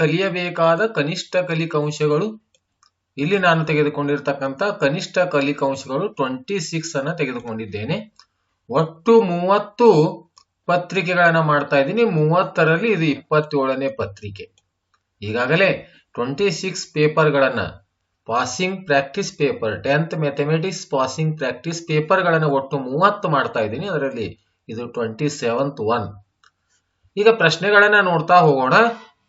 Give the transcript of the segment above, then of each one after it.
ಕಲಿಯಬೇಕಾದ ಕನಿಷ್ಠ ಕಲಿಕಾಂಶಗಳು. ಇಲ್ಲಿ ನಾನು ತೆಗೆದುಕೊಂಡಿರ್ತಕ್ಕಂಥ ಕನಿಷ್ಠ ಕಲಿಕಾಂಶಗಳು ಟ್ವೆಂಟಿ ಸಿಕ್ಸ್ ಅನ್ನ ತೆಗೆದುಕೊಂಡಿದ್ದೇನೆ. ಒಟ್ಟು ಮೂವತ್ತು ಪತ್ರಿಕೆಗಳನ್ನ ಮಾಡ್ತಾ ಇದ್ದೀನಿ. ಮೂವತ್ತರಲ್ಲಿ ಇದು ಇಪ್ಪತ್ತೇಳನೇ ಪತ್ರಿಕೆ. ಈಗಾಗಲೇ twenty six ಪೇಪರ್ಗಳನ್ನ passing practice paper tenth mathematics passing practice ಪೇಪರ್ಗಳನ್ನ ಒಟ್ಟು ಮೂವತ್ತು ಮಾಡ್ತಾ ಇದ್ದೀನಿ. ಅದರಲ್ಲಿ ಇದು ಟ್ವೆಂಟಿ ಸೆವೆಂತ್ ಒನ್ ಈಗ ಪ್ರಶ್ನೆಗಳನ್ನ ನೋಡ್ತಾ ಹೋಗೋಣ.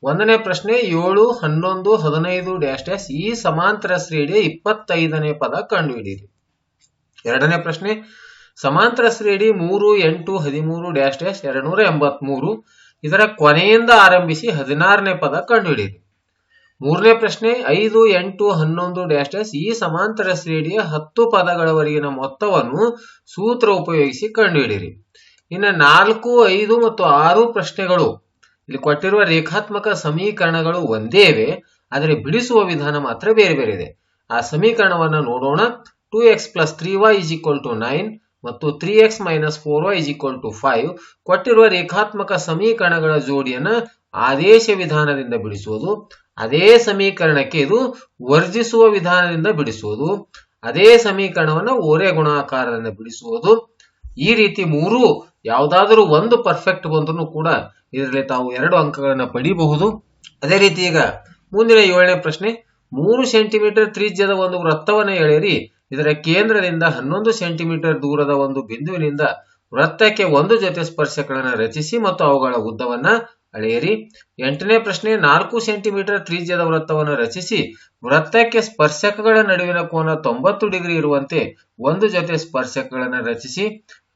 ಒಂದನೇ ಪ್ರಶ್ನೆ, ಏಳು, ಹನ್ನೊಂದು, ಹದಿನೈದು ಡ್ಯಾಶ್ ಡ್ಯಾಶ್ ಈ ಸಮಾಂತರ ಶ್ರೇಣಿಯ ಇಪ್ಪತ್ತೈದನೇ ಪದ ಕಂಡುಹಿಡಿಯಿರಿ. ಎರಡನೇ ಪ್ರಶ್ನೆ, ಸಮಾಂತರ ಶ್ರೇಣಿ ಮೂರು, ಎಂಟು, ಹದಿಮೂರು ಡ್ಯಾಶ್ ಡ್ಯಾಶ್ ಎರಡ್ನೂರ ಎಂಬತ್ಮೂರು, ಇದರ ಕೊನೆಯಿಂದ ಆರಂಭಿಸಿ ಹದಿನಾರನೇ ಪದ ಕಂಡುಹಿಡಿಯಿರಿ. ಮೂರನೇ ಪ್ರಶ್ನೆ, ಐದು, ಎಂಟು, ಹನ್ನೊಂದು ಡ್ಯಾಶ್ ಡ್ಯಾಶ್ ಈ ಸಮಾಂತರ ಶ್ರೇಡಿಯ ಹತ್ತು ಪದಗಳವರೆಗಿನ ಮೊತ್ತವನ್ನು ಸೂತ್ರ ಉಪಯೋಗಿಸಿ ಕಂಡುಹಿಡಿಯಿರಿ. ಇನ್ನು ನಾಲ್ಕು, ಐದು ಮತ್ತು ಆರು ಪ್ರಶ್ನೆಗಳು ಇಲ್ಲಿ ಕೊಟ್ಟಿರುವ ರೇಖಾತ್ಮಕ ಸಮೀಕರಣಗಳು ಒಂದೇ ಇವೆ, ಆದರೆ ಬಿಡಿಸುವ ವಿಧಾನ ಮಾತ್ರ ಬೇರೆ ಬೇರೆ ಇದೆ. ಆ ಸಮೀಕರಣವನ್ನ ನೋಡೋಣ. Two x plus three y is equal to nine ಮತ್ತು three x minus four y is equal to five ಕೊಟ್ಟಿರುವ ರೇಖಾತ್ಮಕ ಸಮೀಕರಣಗಳ ಜೋಡಿಯನ್ನು ಆದೇಶ ವಿಧಾನದಿಂದ ಬಿಡಿಸುವುದು. ಅದೇ ಸಮೀಕರಣಕ್ಕೆ ಇದು ವರ್ಜಿಸುವ ವಿಧಾನದಿಂದ ಬಿಡಿಸುವುದು. ಅದೇ ಸಮೀಕರಣವನ್ನು ಓರೆ ಗುಣಾಕಾರದಿಂದ ಬಿಡಿಸುವುದು. ಈ ರೀತಿ ಮೂರು ಯಾವುದಾದರೂ ಒಂದು ಪರ್ಫೆಕ್ಟ್ ಬಂದ್ರೂ ಕೂಡ ಇದರಲ್ಲಿ ತಾವು ಎರಡು ಅಂಕಗಳನ್ನು ಪಡೀಬಹುದು. ಅದೇ ರೀತಿ ಈಗ ಮುಂದಿನ ಏಳನೇ ಪ್ರಶ್ನೆ, ಮೂರು ಸೆಂಟಿಮೀಟರ್ ತ್ರಿಜ್ಯದ ಒಂದು ವೃತ್ತವನ್ನು ಎಳೆಯಿರಿ. ಇದರ ಕೇಂದ್ರದಿಂದ ಹನ್ನೊಂದು ಸೆಂಟಿಮೀಟರ್ ದೂರದ ಒಂದು ಬಿಂದುವಿನಿಂದ ವೃತ್ತಕ್ಕೆ ಒಂದು ಜೊತೆ ಸ್ಪರ್ಶಕಗಳನ್ನು ರಚಿಸಿ ಮತ್ತು ಅವುಗಳ ಉದ್ದವನ್ನ ಅಳೆಯಿರಿ. ಎಂಟನೇ ಪ್ರಶ್ನೆ, ನಾಲ್ಕು ಸೆಂಟಿಮೀಟರ್ ತ್ರಿಜ್ಯದ ವೃತ್ತವನ್ನು ರಚಿಸಿ ವೃತ್ತಕ್ಕೆ ಸ್ಪರ್ಶಕಗಳ ನಡುವಿನ ಕೋನ ತೊಂಬತ್ತು ಡಿಗ್ರಿ ಇರುವಂತೆ ಒಂದು ಜೊತೆ ಸ್ಪರ್ಶಕಗಳನ್ನು ರಚಿಸಿ.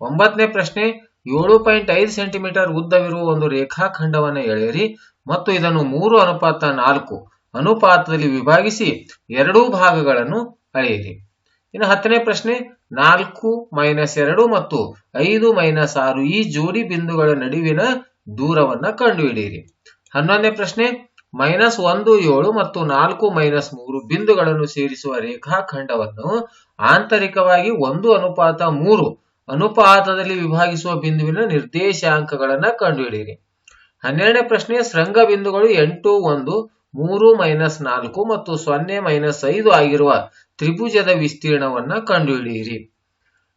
ಒಂಬತ್ತನೇ ಪ್ರಶ್ನೆ ಏಳು ಪಾಯಿಂಟ್ ಐದು ಸೆಂಟಿಮೀಟರ್ ಉದ್ದವಿರುವ ಒಂದು ರೇಖಾಖಂಡವನ್ನು ಎಳೆಯಿರಿ ಮತ್ತು ಇದನ್ನು ಮೂರು ಅನುಪಾತ ನಾಲ್ಕು ಅನುಪಾತದಲ್ಲಿ ವಿಭಾಗಿಸಿ ಎರಡೂ ಭಾಗಗಳನ್ನು ಅಳೆಯಿರಿ. ಇನ್ನು ಹತ್ತನೇ ಪ್ರಶ್ನೆ, ನಾಲ್ಕು ಮೈನಸ್ ಎರಡು ಮತ್ತು ಐದು ಮೈನಸ್ ಆರು ಈ ಜೋಡಿ ಬಿಂದುಗಳ ನಡುವಿನ ದೂರವನ್ನ ಕಂಡುಹಿಡಿಯಿರಿ. ಹನ್ನೊಂದನೇ ಪ್ರಶ್ನೆ, ಮೈನಸ್ ಒಂದು ಏಳು ಮತ್ತು ನಾಲ್ಕು ಮೈನಸ್ ಮೂರು ಬಿಂದುಗಳನ್ನು ಸೇರಿಸುವ ರೇಖಾಖಂಡವನ್ನು ಆಂತರಿಕವಾಗಿ ಒಂದು ಅನುಪಾತ ಮೂರು ಅನುಪಾತದಲ್ಲಿ ವಿಭಾಗಿಸುವ ಬಿಂದುವಿನ ನಿರ್ದೇಶಾಂಕಗಳನ್ನ ಕಂಡುಹಿಡಿಯಿರಿ. ಹನ್ನೆರಡನೇ ಪ್ರಶ್ನೆ, ಶೃಂಗ ಬಿಂದುಗಳು ಎಂಟು, ಒಂದು, ಮೂರು ಮೈನಸ್ ನಾಲ್ಕು ಮತ್ತು ಸೊನ್ನೆ ಮೈನಸ್ ಐದು ಆಗಿರುವ ತ್ರಿಭುಜದ ವಿಸ್ತೀರ್ಣವನ್ನ ಕಂಡುಹಿಡಿಯಿರಿ.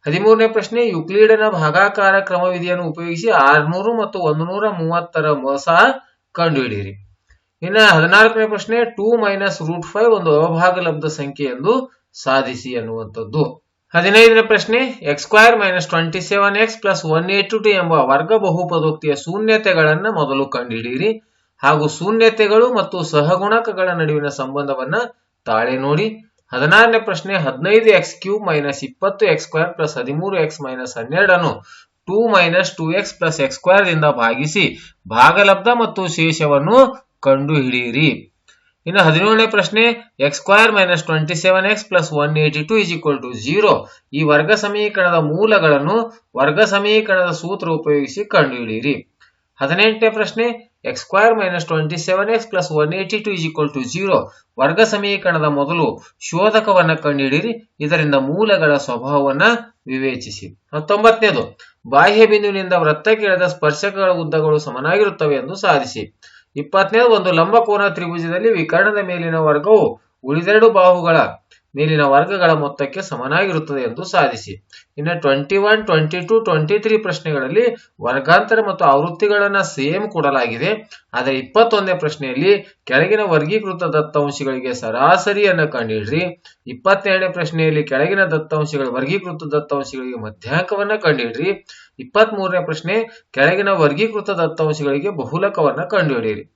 ಹದಿಮೂರನೇ ಪ್ರಶ್ನೆ, ಯುಕ್ಲಿಡನ ಭಾಗಾಕಾರ ಕ್ರಮವಿಧಿಯನ್ನು ಉಪಯೋಗಿಸಿ ಆರ್ನೂರು ಮತ್ತು ಒಂದು ನೂರ ಮೂವತ್ತರ ಮೊಸ ಕಂಡುಹಿಡಿಯಿರಿ. ಇನ್ನು ಹದಿನಾಲ್ಕನೇ ಪ್ರಶ್ನೆ, ಟೂ ಮೈನಸ್ ರೂಟ್ ಫೈವ್ ಒಂದು ಅವಭಾಗ ಲಬ್ಧ ಸಂಖ್ಯೆ ಎಂದು ಸಾಧಿಸಿ ಅನ್ನುವಂಥದ್ದು ಹದಿನೈದನೇ ಪ್ರಶ್ನೆ x square minus twenty seven x plus one eighty two ಎಂಬ ವರ್ಗ ಬಹುಪದೋಕ್ತಿಯ ಶೂನ್ಯತೆಗಳನ್ನು ಮೊದಲು ಕಂಡುಹಿಡಿಯಿರಿ ಹಾಗೂ ಶೂನ್ಯತೆಗಳು ಮತ್ತು ಸಹಗುಣಕಗಳ ನಡುವಿನ ಸಂಬಂಧವನ್ನ ತಾಳೆ ನೋಡಿ. ಹದಿನಾರನೇ ಪ್ರಶ್ನೆ, ಹದಿನೈದು ಎಕ್ಸ್ ಕ್ಯೂಬ್ ಮೈನಸ್ ಇಪ್ಪತ್ತು ಎಕ್ಸ್ ಸ್ಕ್ವೇರ್ ಪ್ಲಸ್ ಹದಿಮೂರು x minus ಹನ್ನೆರಡನ್ನು two minus two x plus x square ದಿಂದ ಭಾಗಿಸಿ ಭಾಗಲಬ್ಧ ಮತ್ತು ಶೇಷವನ್ನು ಕಂಡುಹಿಡಿಯಿರಿ. ಇನ್ನು ಹದಿನೇಳನೇ ಪ್ರಶ್ನೆ x square minus twenty seven x plus one eighty two is equal to zero ಈ ವರ್ಗ ಸಮೀಕರಣದ ಮೂಲಗಳನ್ನು ವರ್ಗ ಸಮೀಕರಣದ ಸೂತ್ರ ಉಪಯೋಗಿಸಿ ಕಂಡುಹಿಡಿಯಿರಿ. ಹದಿನೆಂಟನೇ ಪ್ರಶ್ನೆ x square minus twenty seven x plus one eighty two is equal to zero ವರ್ಗ ಸಮೀಕರಣದ ಮೊದಲು ಶೋಧಕವನ್ನು ಕಂಡುಹಿಡಿಯಿರಿ, ಇದರಿಂದ ಮೂಲಗಳ ಸ್ವಭಾವವನ್ನ ವಿವೇಚಿಸಿ. ಹತ್ತೊಂಬತ್ತನೇದು, ಬಾಹ್ಯ ಬಿಂದುವಿನಿಂದ ವೃತ್ತಕ್ಕೆ ಎಳೆದ ಸ್ಪರ್ಶಕಗಳ ಉದ್ದಗಳು ಸಮನಾಗಿರುತ್ತವೆ ಎಂದು ಸಾಧಿಸಿ. ಇಪ್ಪತ್ತನೇದು ಒಂದು ಲಂಬಕೋನ ತ್ರಿಭುಜದಲ್ಲಿ ವಿಕರ್ಣದ ಮೇಲಿನ ವರ್ಗವು ಉಳಿದೆರಡು ಬಾಹುಗಳ ಮೇಲಿನ ವರ್ಗಗಳ ಮೊತ್ತಕ್ಕೆ ಸಮನಾಗಿರುತ್ತದೆ ಎಂದು ಸಾಧಿಸಿ. ಇನ್ನು twenty one twenty two twenty three ಪ್ರಶ್ನೆಗಳಲ್ಲಿ ವರ್ಗಾಂತರ ಮತ್ತು ಆವೃತ್ತಿಗಳನ್ನ ಸೇಮ್ ಕೊಡಲಾಗಿದೆ. ಆದರೆ ಇಪ್ಪತ್ತೊಂದನೇ ಪ್ರಶ್ನೆಯಲ್ಲಿ ಕೆಳಗಿನ ವರ್ಗೀಕೃತ ದತ್ತಾಂಶಗಳಿಗೆ ಸರಾಸರಿಯನ್ನು ಕಂಡುಹಿಡ್ರಿ ಇಪ್ಪತ್ತೆರಡನೇ ಪ್ರಶ್ನೆಯಲ್ಲಿ ಕೆಳಗಿನ ದತ್ತಾಂಶಗಳ ವರ್ಗೀಕೃತ ದತ್ತಾಂಶಗಳಿಗೆ ಮಧ್ಯಾಂಕವನ್ನ ಕಂಡುಹಿಡ್ರಿ ಇಪ್ಪತ್ತ್ ಮೂರನೇ ಪ್ರಶ್ನೆ, ಕೆಳಗಿನ ವರ್ಗೀಕೃತ ದತ್ತಾಂಶಗಳಿಗೆ ಬಹುಲಕವನ್ನ ಕಂಡುಹಿಡಿಯಿರಿ.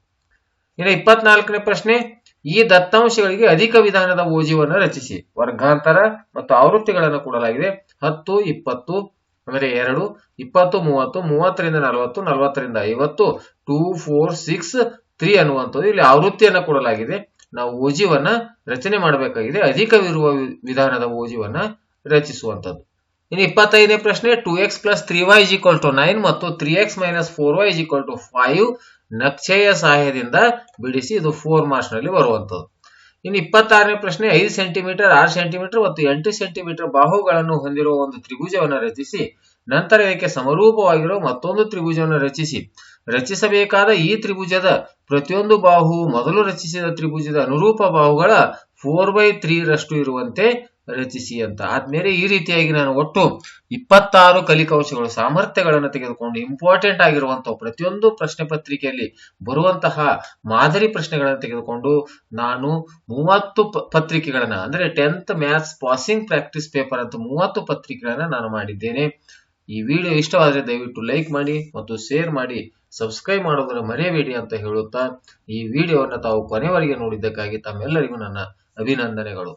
ಇನ್ನು ಇಪ್ಪತ್ನಾಲ್ಕನೇ ಪ್ರಶ್ನೆ, ಈ ದತ್ತಾಂಶಗಳಿಗೆ ಅಧಿಕ ವಿಧಾನದ ಓಜಿವನ್ನು ರಚಿಸಿ. ವರ್ಗಾಂತರ ಮತ್ತು ಆವೃತ್ತಿಗಳನ್ನು ಕೊಡಲಾಗಿದೆ. ಹತ್ತು, ಇಪ್ಪತ್ತು ಅಂದರೆ ಎರಡು, ಇಪ್ಪತ್ತು, ಮೂವತ್ತು, ಮೂವತ್ತರಿಂದ ನಲವತ್ತು, ನಲವತ್ತರಿಂದ ಐವತ್ತು, ಟೂ, ಫೋರ್, ಸಿಕ್ಸ್, ತ್ರೀ ಅನ್ನುವಂಥದ್ದು ಇಲ್ಲಿ ಆವೃತ್ತಿಯನ್ನು ಕೊಡಲಾಗಿದೆ. ನಾವು ಓಜಿವನ್ನ ರಚನೆ ಮಾಡಬೇಕಾಗಿದೆ. ಅಧಿಕವಿರುವ ವಿಧಾನದ ಓಜಿವನ್ನ ರಚಿಸುವಂಥದ್ದು. ಇನ್ನು ಇಪ್ಪತ್ತೈದನೇ ಪ್ರಶ್ನೆ two x plus three y is equal to nine ಮತ್ತು three x minus four y is equal to five ನಕ್ಷೆಯ ಸಹಾಯದಿಂದ ಬಿಡಿಸಿ ಇದು ಫೋರ್ ಮಾರ್ಕ್ಸ್ನಲ್ಲಿ ಬರುವಂತದ್ದು ಇನ್ನು ಇಪ್ಪತ್ತಾರನೇ ಪ್ರಶ್ನೆ, ಐದು ಸೆಂಟಿಮೀಟರ್ ಆರು ಸೆಂಟಿಮೀಟರ್ ಮತ್ತು ಎಂಟು ಸೆಂಟಿಮೀಟರ್ ಬಾಹುಗಳನ್ನು ಹೊಂದಿರುವ ಒಂದು ತ್ರಿಭುಜವನ್ನು ರಚಿಸಿ, ನಂತರ ಇದಕ್ಕೆ ಸಮರೂಪವಾಗಿರುವ ಮತ್ತೊಂದು ತ್ರಿಭುಜವನ್ನು ರಚಿಸಿ. ರಚಿಸಬೇಕಾದ ಈ ತ್ರಿಭುಜದ ಪ್ರತಿಯೊಂದು ಬಾಹು ಮೊದಲು ರಚಿಸಿದ ತ್ರಿಭುಜದ ಅನುರೂಪ ಬಾಹುಗಳ ಫೋರ್ ಬೈ ತ್ರೀ ರಷ್ಟು ಇರುವಂತೆ ರಚಿಸಿ ಅಂತ. ಆದ್ಮೇಲೆ ಈ ರೀತಿಯಾಗಿ ನಾನು ಒಟ್ಟು ಇಪ್ಪತ್ತಾರು ಕಲಿಕಾಂಶಗಳು ಸಾಮರ್ಥ್ಯಗಳನ್ನು ತೆಗೆದುಕೊಂಡು ಇಂಪಾರ್ಟೆಂಟ್ ಆಗಿರುವಂತಹ ಪ್ರತಿಯೊಂದು ಪ್ರಶ್ನೆ ಪತ್ರಿಕೆಯಲ್ಲಿ ಬರುವಂತಹ ಮಾದರಿ ಪ್ರಶ್ನೆಗಳನ್ನು ತೆಗೆದುಕೊಂಡು ನಾನು ಮೂವತ್ತು ಪತ್ರಿಕೆಗಳನ್ನ, ಅಂದ್ರೆ tenth maths passing practice paper ಅಂತ ಮೂವತ್ತು ಪತ್ರಿಕೆಗಳನ್ನ ನಾನು ಮಾಡಿದ್ದೇನೆ. ಈ ವಿಡಿಯೋ ಇಷ್ಟವಾದರೆ ದಯವಿಟ್ಟು ಲೈಕ್ ಮಾಡಿ ಮತ್ತು ಶೇರ್ ಮಾಡಿ. ಸಬ್ಸ್ಕ್ರೈಬ್ ಮಾಡೋದನ್ನು ಮರೆಯಬೇಡಿ ಅಂತ ಹೇಳುತ್ತಾ ಈ ವಿಡಿಯೋವನ್ನು ತಾವು ಕೊನೆವರೆಗೆ ನೋಡಿದ್ದಕ್ಕಾಗಿ ತಮ್ಮೆಲ್ಲರಿಗೂ ನನ್ನ ಅಭಿನಂದನೆಗಳು.